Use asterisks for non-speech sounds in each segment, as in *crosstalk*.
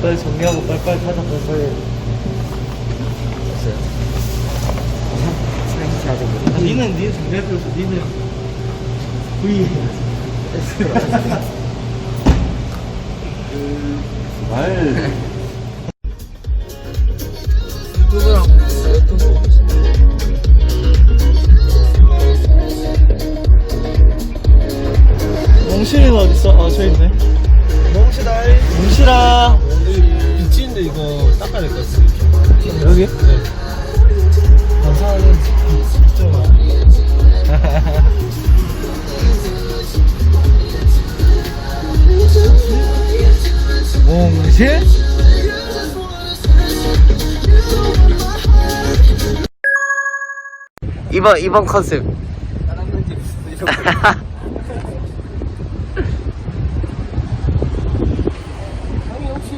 빨리 정리하고 빨리빨리 타자 빨리빨리 됐어요. 사진 사진. 아, 니는 니는 정리할 필요 없어 니는 V *laughs* 말. 거 보시나요? 몽실이는 어딨어? 아 저기 있네 몽실아 몽실아 미치는데 이거 닦아야 될 것 같아요. 여기? 감사하는 진짜 *laughs* 몽실? 이번 이번 컨셉. *laughs* 다른 건지 이런 거. 형이 혹시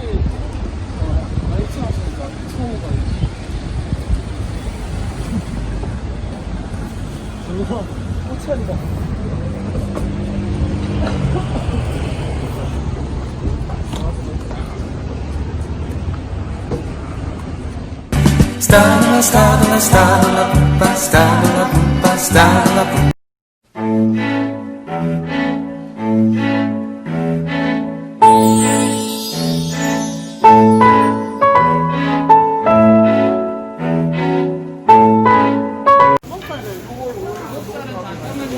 어, 많이 찍었으니까 처음이다. 우와, 호철이다. Stanola, stanola, stanola, pumpa, stanola, pumpa, stanola, pumpa.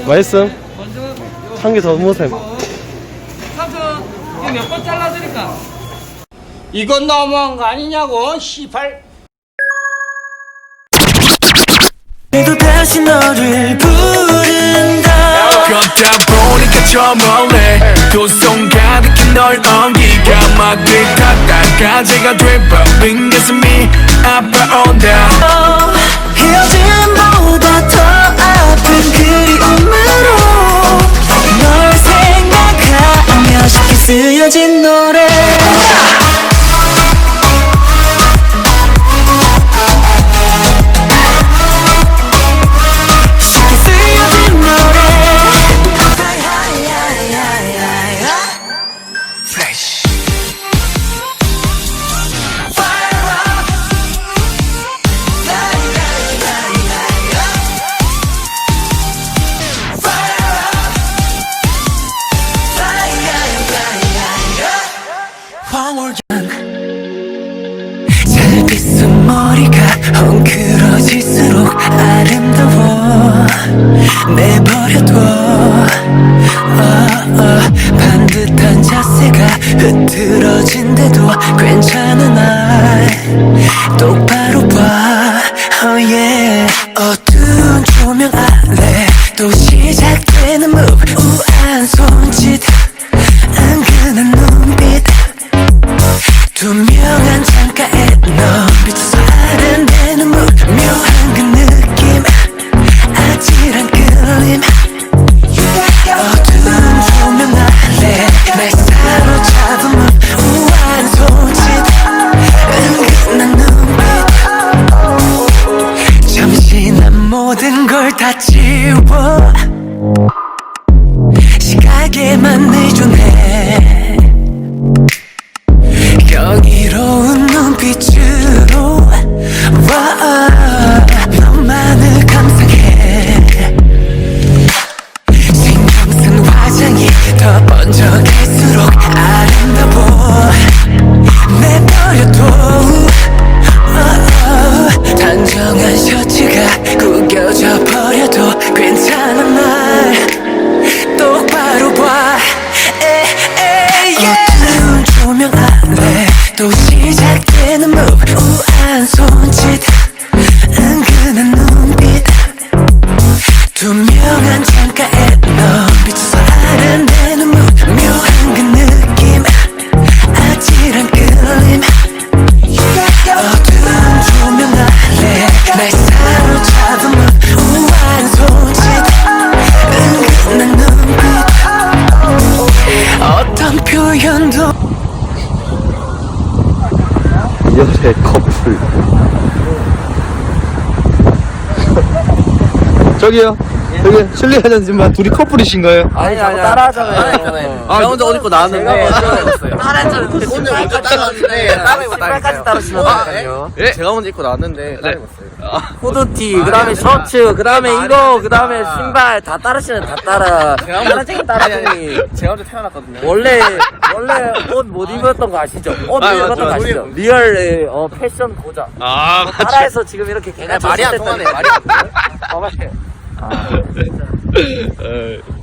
맛있음? 한개더 못해 삼촌 이거 몇 번 잘라드릴까? 이건 너무한 거 아니냐고, 시발. 그래도 다시 너를 부른다 걷다 보니까 저 멀리 두손 가득히 널 엉기가 막을 탔다가 제가 돼버린 가슴이 아파온다 헤어짐보다 더 쓰여진 노래 머리가 헝클어질수록 아름다워. 내버려둬. 어, 어, 반듯한 자세가 흐트러진데도 괜찮은 날. 똑바로 봐. oh yeah. 어두운 조명 아래 또 시작되는 move 더 번져갈수록 아름다워. 내버려둬 저기요 여기 실례하자지만 둘이 커플이신가요? 아니 아니 따라하잖아요. 아, 저 먼저 옷 입고 나왔는데. 따라했잖아요. 오늘 먼저 따라왔는데. 신발까지 따로 신었거든요. 예? 제가 먼저 입고 나왔는데. 따라 입었어요. 후드티, 그 다음에 셔츠, 그 다음에 이거, 그 다음에 신발 다 따라 신어, 다 따라. 따라쟁이 따라쟁이. 제가 먼저 태어났거든요. 원래, 원래 옷 못 입었던 거 아시죠? 옷못 아, 입었던 거 맞죠. 아시죠? 리얼, 어, 패션 고자. 아, 따라해서 지금 이렇게 개가 말이 안 통하네, 말이 안 통하네. 봐봐요. 아, *laughs*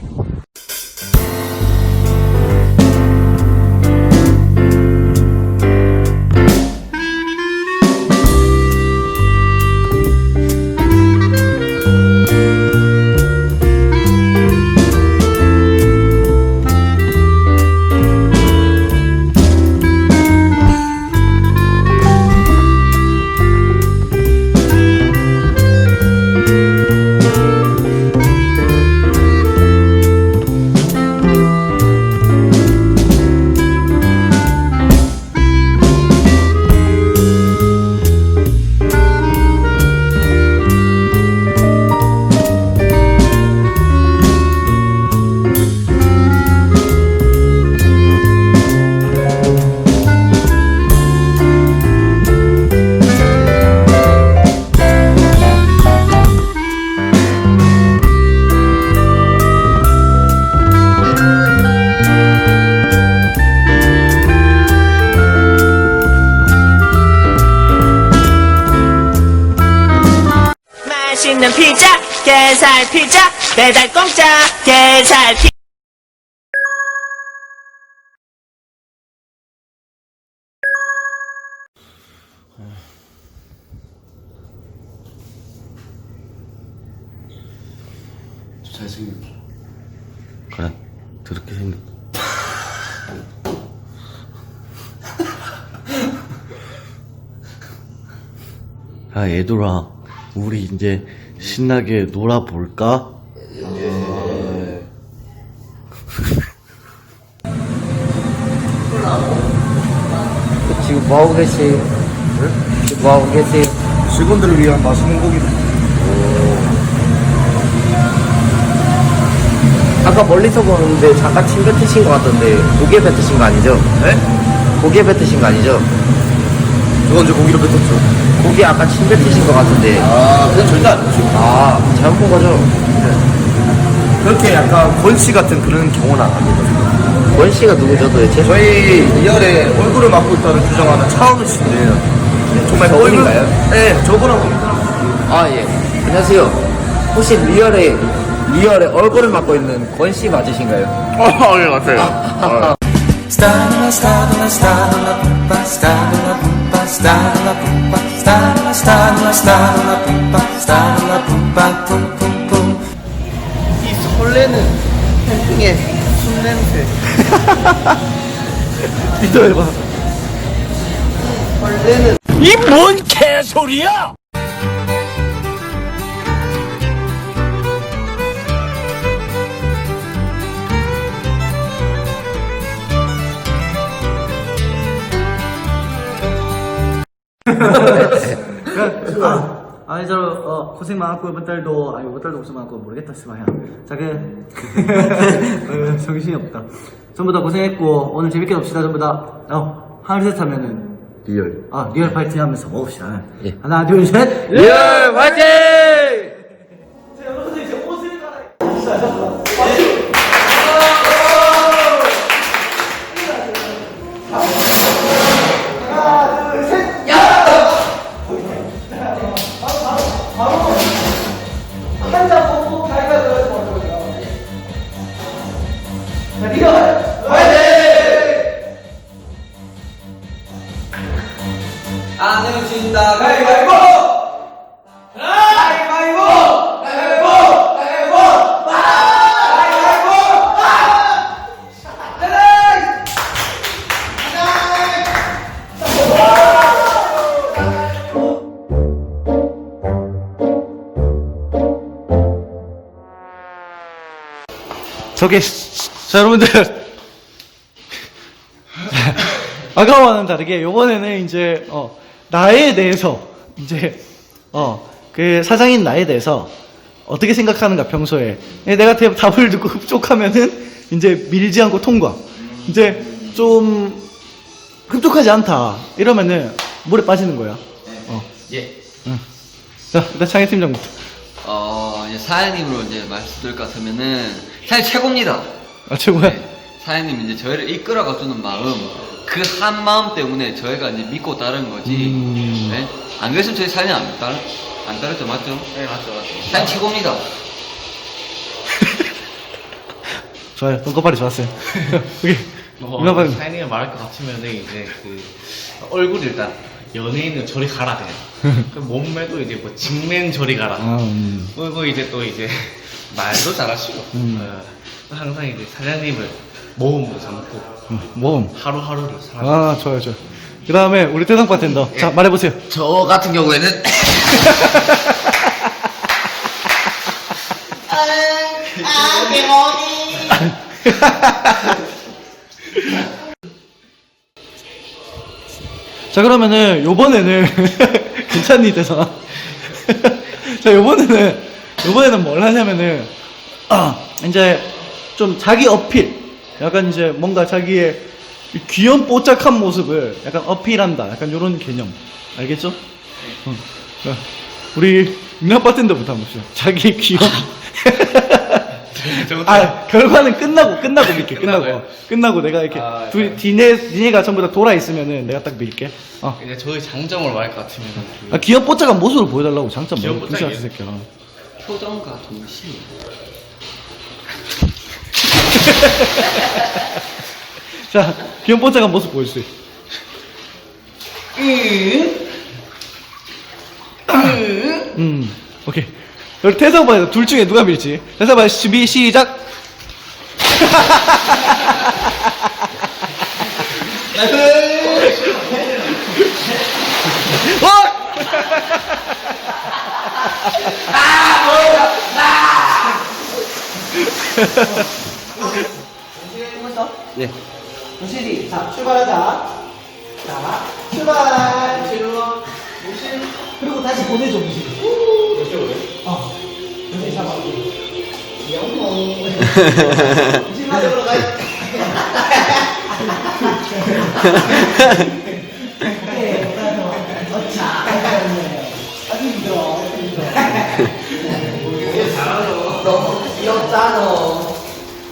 피자, 배달 공짜, 게살 피. 잘생겼어. 그래, 그렇게 생겼. *laughs* 야, 얘들아, 우리 이제 신나게 놀아볼까? 지금 뭐하고 계시? 지금 뭐하고 계시? 직원들을 위한 맛있는 고기를. 아까 멀리서 보는데 잠깐 침 뱉으신 것 같던데 고기에 뱉으신 거 아니죠? 네? 고기에 뱉으신 거 아니죠? 저 언제 고기를 뱉었죠? 고기 아까 침 뱉으신 것 같은데 아, 그건 절대 아니죠. 아 잘못 본 거죠? 그렇게 약간 권씨 같은 그런 경우는 안 합니다. 권 씨가 누구죠 도대체? 저희 리얼에 얼굴을 맡고 있다는 주장하는 차은우 씨인데 정말 저분인가요? 얼굴- 네, 저분하고. 아 예. 안녕하세요. 혹시 리얼에 리얼에 얼굴을 맡고 있는 권 씨 맞으신가요? 어, 예, 맞아요. Stanola, stanola, stanola, pumpa, stanola, pumpa, stanola, pumpa, stanola, stanola, stanola, pumpa, stanola, pumpa, pum, pum, pum. 이 설레는 캠핑의 술 냄새. 믿어 해봐. 설레는 아니 저 어, 고생 많았고 이번 달도 아니 이번 달도 고생 많았고 모르겠다 스마야. 자그 *laughs* 어, 정신이 없다. 전부 다 고생했고 오늘 재밌게 놉시다 전부 다. 어 하나 둘셋 하면은 리얼. 아 리얼 파이팅 하면서 먹읍시다. 예. 하나 둘 셋. 리얼 화이팅! 저게 자 여러분들. *laughs* 아까와는 다르게 요번에는 이제 어 나에 대해서 이제 어 그 사장인 나에 대해서 어떻게 생각하는가 평소에. 예, 내가 대- 답을 듣고 흡족하면은 이제 밀지 않고 통과. 이제 좀 흡족하지 않다. 이러면은 물에 빠지는 거야. 어. 예. 자 일단 창희 팀장부터. 어, 이제 사장님으로 이제 말씀드릴 것 같으면은, 사장님 최고입니다. 아 최고야 네. 사장님 이제 저희를 이끌어가 주는 마음, 그 한 마음 때문에 저희가 이제 믿고 따른 거지. 음. 네? 안 그랬으면 저희 사장님 안 따르, 안 따르죠, 맞죠? 네, 맞죠, 맞죠. 사장님 최고입니다. *laughs* 좋아요 똥꼬발이 좋았어요 *laughs* 오케이 어, 이나방 사장님이 말할 것 같으면은 이제 그 얼굴 일단 연예인은 저리 가라 그냥 *laughs* 그 몸매도 이제 뭐 직맨 저리 가라 아, 음. 그리고 이제 또 이제 말도 잘하시고 음. 어, 항상 이제 사장님을 모험도 삼고 모험. 하루하루를 살아 아 좋아요 좋아요. 그 다음에 우리 태상 바텐더. 자 말해보세요. 저 같은 경우에는, *laughs* *laughs* 자 그러면은 요번에는 *laughs* 괜찮니 대사 자 요번에는 요번에는 뭘 하냐면은 아 이제 좀 자기 어필 약간 이제 뭔가 자기의 이 귀염 뽀짝한 모습을 약간 어필한다 약간 요런 개념 알겠죠? 어. 자, 우리 민낯 바텐더부터 한번 봅시다 자기 귀염 *laughs* 아 결과는 끝나고 끝나고 밀게 *laughs* 끝나고 끝나고요? 끝나고 내가 이렇게 아, 둘 니네 니네가 전부 다 돌아 있으면은 내가 딱 밀게 어. 이제 저희 장점을 말할 것 같으면은 그아 귀염 뽀짝한 모습을 보여달라고 장점 귀염 뭐 무시하지 뽀짝이에요? 새끼야 표정과 동심. *laughs* 자 귀염 뽀짝한 모습 보여주세요. 음 오케이. 그럼 태석 봐요 둘 중에 누가 밀지? 태석 봐 준비 시작 네. 동실이 자 출발하자. 자 출발! 동실. 그리고 다시 보내줘 동실. 어. 동실 잡아 영웅 동실 맞으러 가야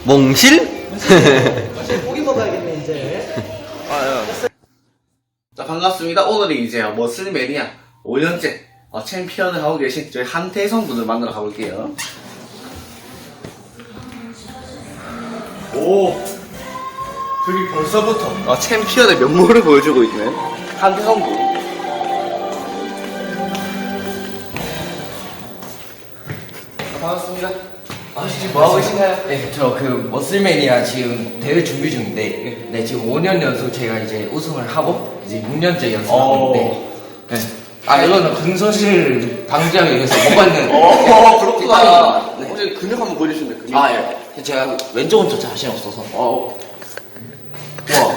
몽실? 고기 먹어야겠네 이제 자 반갑습니다. 오늘이 이제 머슬매니아 5년째 어, 챔피언을 하고 계신 저희 한태성 분을 만나러 가볼게요. 오 저기 벌써부터 어, 챔피언의 면모를 보여주고 있는 한태성 분. 자, 반갑습니다. 아, 지금 뭐 하고 계신가요? 네, 저 그 머슬매니아 지금 대회 준비 중인데, 네, 지금 5년 연속 제가 이제 우승을 하고, 이제 6년째 연습하고 있는데, 네. 아, 이거는 근소실 방지하기 위해서 뭐가 있는. 어, 그렇구나. 네. 혹시 근육 한번 보여주시면 근육. 아, 예. 제가 왼쪽은 저 자신 없어서. 어. 와.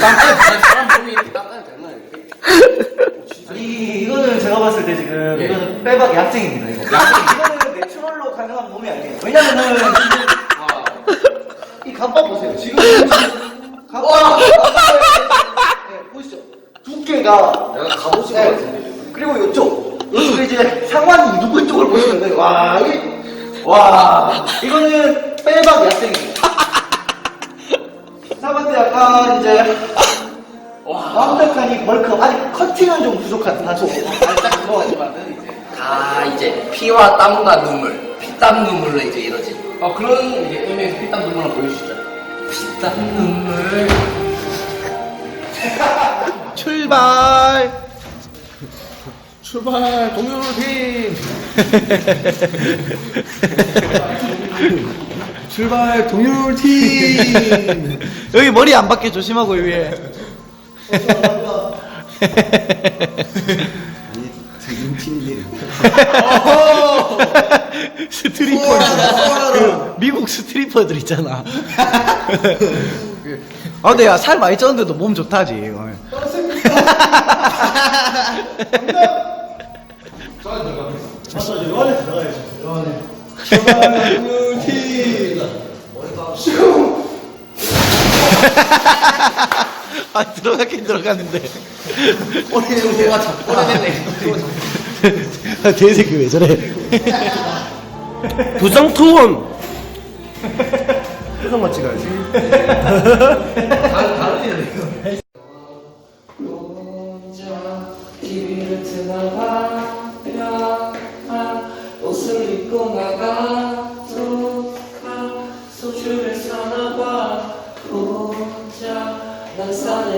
땀까 *laughs* 지 사람 몸이 이렇게 땀까지 됐나 이, 이거는 제가 봤을 때 지금 예. 이거는 빼박 약쟁입니다 이거. 이거는 내추럴로 가능한 몸이 아니에요. 왜냐면은 지금 이 간밥 보세요. 지금 간밥 네, 보시죠? 두께가 내가 네. 것 같은데. 그리고 이쪽 이쪽에 이제 상완이 누구 쪽을 돼요. 와 이게 와. 이거는 빼박 약쟁입니다. 사반때 약간 이제 완벽한 이 벌크 아직 커팅은 좀 부족한 다소 살짝 그거지만은 이제. 다 이제 피와 땀과 눈물, 피땀 눈물로 이제 이러지. 어 그런 이제 의미에서 피땀 눈물 한번 보여주시죠. 피땀 눈물. *laughs* 출발 출발 동료팀. *laughs* 출발 동료팀. *laughs* 여기 머리 안 받게 조심하고 위에 스트리퍼 그 미국 스트리퍼들 있잖아 아 근데 야 살 많이 쪘는데도 몸 좋다지 이거. 아 들어가긴 들어갔는데. 잡고 오래됐네. 아 개새끼 왜 저래? 부정 투혼. 표정 맞지 가야지. TV를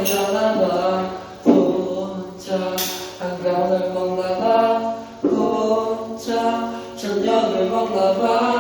가나봐 혼자 한강을 먹나봐 혼자 저녁을 먹나봐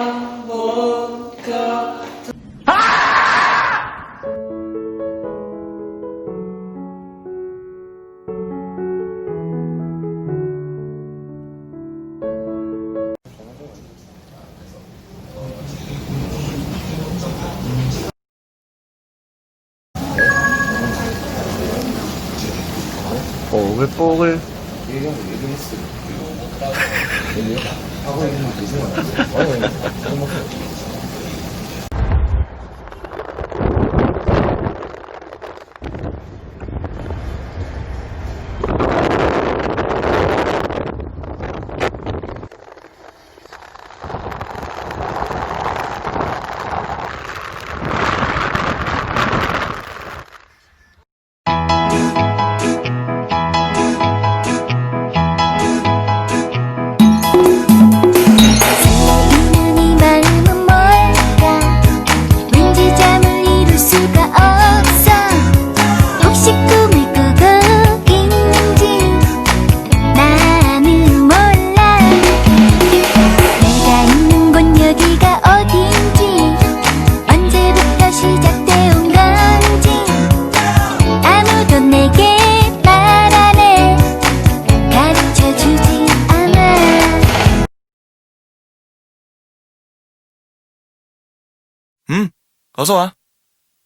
어서 와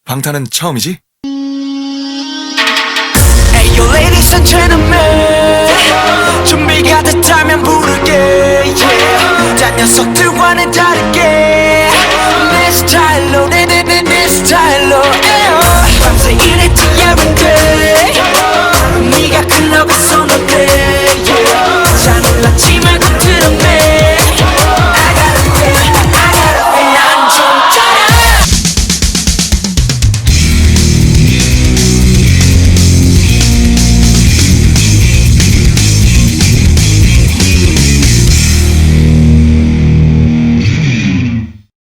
방탄은 처음이지? Hey yo ladies and gentlemen 준비가 됐다면 부를게 yeah. 자 녀석들과는 다르게